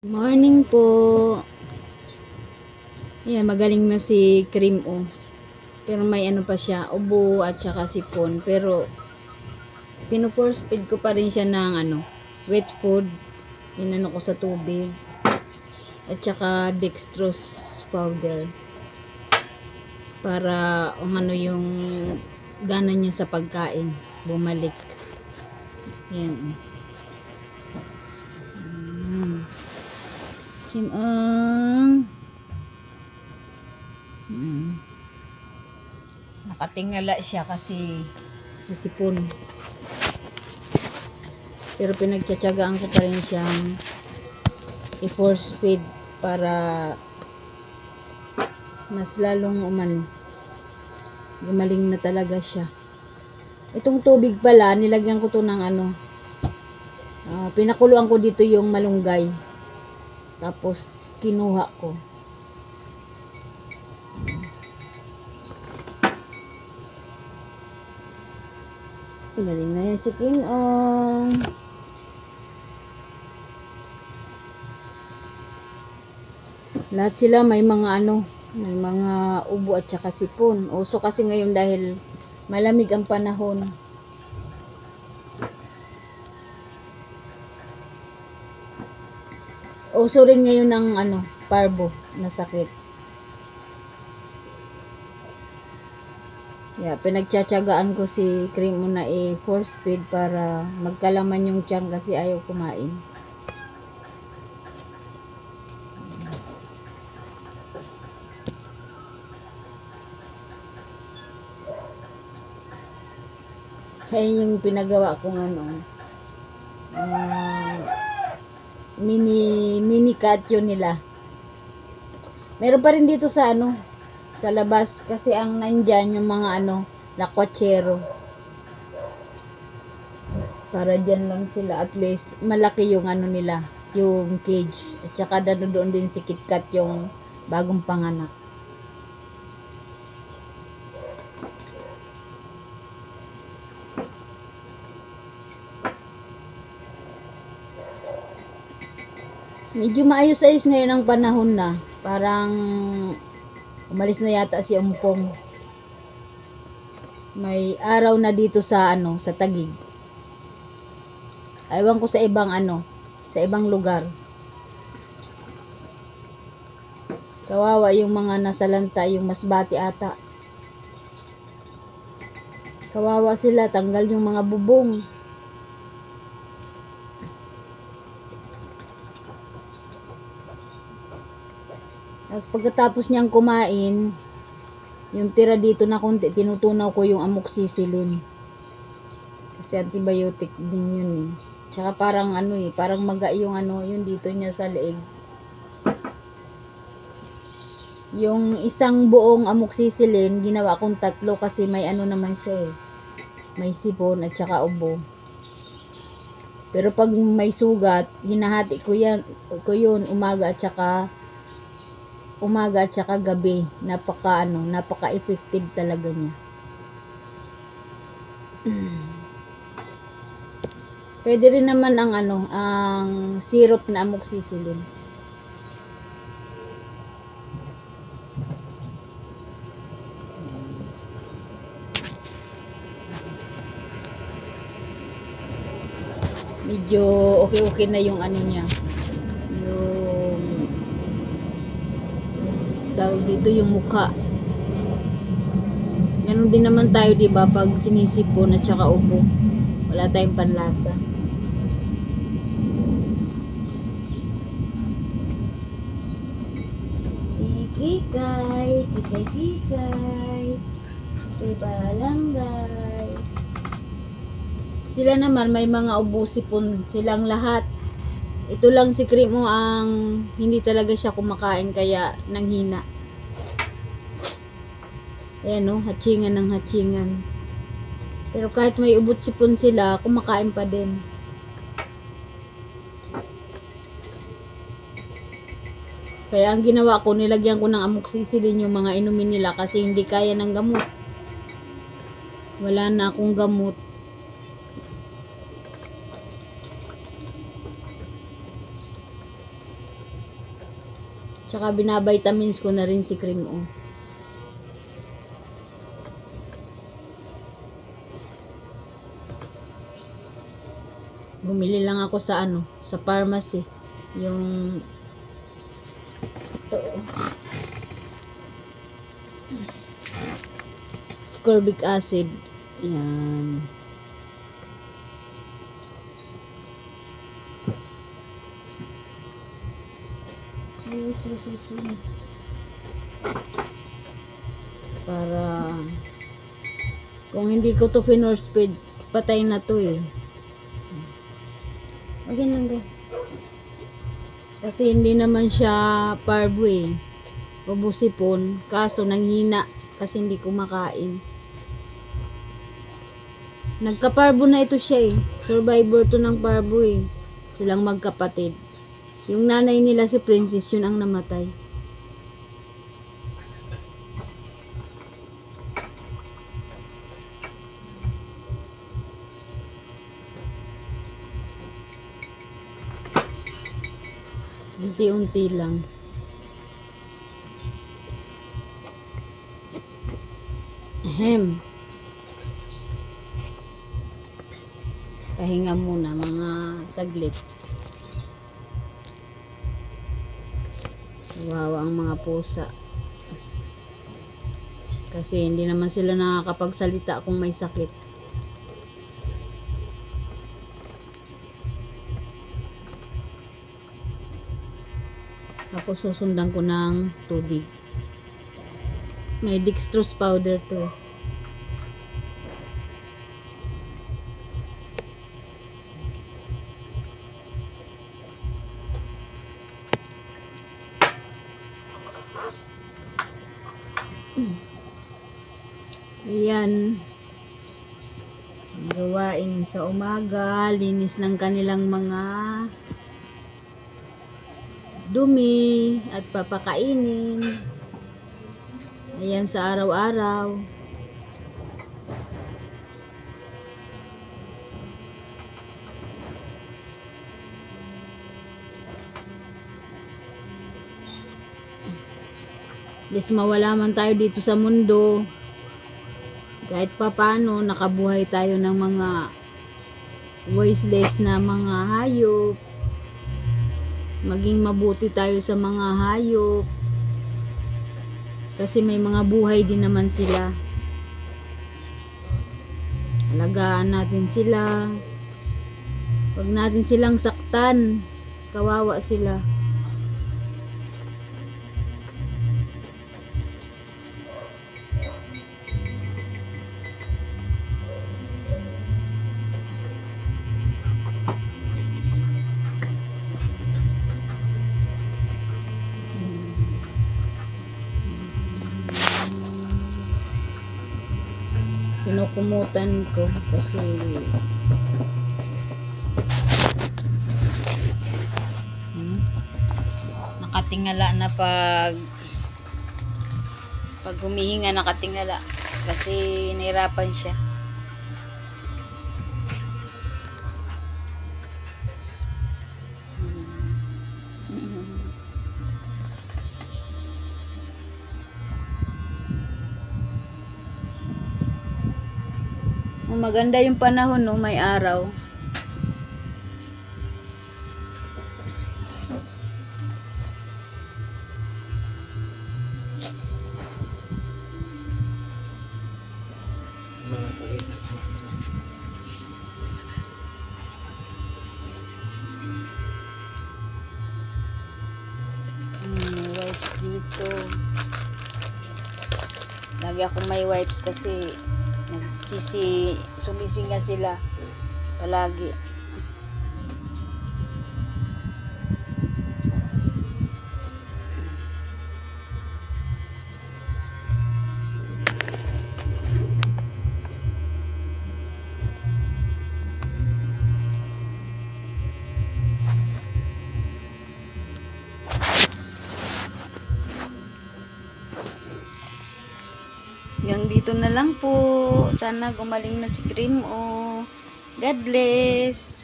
Morning po. Ayan, magaling na si Cream O. Pero may ano pa siya, ubo at saka sipon. Pero, pino-force feed ko pa rin siya ng ano, wet food. Inano ko sa tubig. At saka dextrose powder. Para ang ano yung gana niya sa pagkain. Bumalik. Yan. Kim Ang. Hmm. Nakatingala siya kasi sisipon. Pero pinagtsatsagaan ko pa rin siyang i-force feed para mas lalong umano. Gumaling na talaga siya. Itong tubig pala, nilagyan ko to ng ano. ah, pinakuluan ko dito yung malunggay. Tapos, kinuha ko. Galing na yan si King Ong. Lahat sila may mga ano, may mga ubo at saka sipon. Uso kasi ngayon dahil malamig ang panahon. Uso rin ngayon ng ano, parbo na sakit. Yeah, pinagtsatsagaan ko si cream na i-force feed para magkalaman yung tiyan kasi ayaw kumain. Ayun yung pinagawa kong ano. ah, mini mini cut yun nila. Meron pa rin dito sa ano, sa labas kasi ang nandyan yung mga ano, lakwatsero. Para dyan lang sila at least malaki yung ano nila, yung cage. At saka doon din si KitKat yung bagong panganak. Medyo maayos-ayos ngayon ang panahon na. Parang umalis na yata si Umpong. May araw na dito sa ano, sa Tagig. Aywan ko sa ibang ano, sa ibang lugar. Kawawa yung mga nasalanta, yung masbati ata. Kawawa sila, tanggal yung mga bubong. Tapos pagkatapos niyang kumain, yung tira dito na konti, tinutunaw ko yung amoxicillin. Kasi antibiotic din yun eh. Tsaka parang ano eh, parang maga yung ano, yung dito niya sa leeg. Yung isang buong amoxicillin, ginawa kong tatlo kasi may ano naman siya eh. May sipon at saka ubo. Pero pag may sugat, hinahati ko yan, ko yun umaga at saka umaga at saka gabi. Napaka ano, napaka effective talaga niya. Pwede rin naman ang ano, ang syrup na amoxicillin. Medyo okay-okay na yung ano niya. Tawag dito yung mukha. Ganun din naman tayo, 'di ba, pag sinisipon at saka ubo. Wala tayong panlasa. Si Kikay, Kikay, Kikay. Kay Balangay. Sila naman may mga ubo sipon silang lahat. Ito lang si Krimo ang hindi talaga siya kumakain kaya nanghina. Ayan no, hatsingan ng hatsingan. Pero kahit may ubot sipon sila, kumakain pa din. Kaya ang ginawa ko, nilagyan ko ng amoxicillin yung mga inumin nila kasi hindi kaya ng gamot. Wala na akong gamot. Tsaka binabitamins ko na rin si Cream O. Bumili lang ako sa ano, sa pharmacy. Yung ito. Ascorbic acid. Yan. Ay, sususo. Para kung hindi ko to finor speed, patay na to eh. Okay lang ba? Kasi hindi naman siya parbo eh. O busipon. Kaso nanghina kasi hindi kumakain. Nagka-parbo na ito siya eh. Survivor to ng parbo eh. Silang magkapatid. Yung nanay nila si Princess, yun ang namatay. Unti-unti lang. Ahem. Pahinga muna mga saglit. Wawa ang mga pusa. Kasi hindi naman sila nakakapagsalita kung may sakit. Tapos susundan ko ng tubig. May dextrose powder to. Ayan. Gawain sa umaga, linis ng kanilang mga dumi at papakainin. Ayan sa araw-araw. Des mawala man tayo dito sa mundo. Kahit papano nakabuhay tayo ng mga voiceless na mga hayop. Maging mabuti tayo sa mga hayop. Kasi may mga buhay din naman sila. Alagaan natin sila. Pag natin silang saktan. Kawawa sila kinukumutan ko kasi Hmm? nakatingala na pag pag humihinga nakatingala kasi nahirapan siya maganda yung panahon no, may araw. Hmm, dito. Lagi akong may wipes kasi nagsisi sumisinga sila palagi. Dito na lang po. Sana gumaling na si Cream o God bless.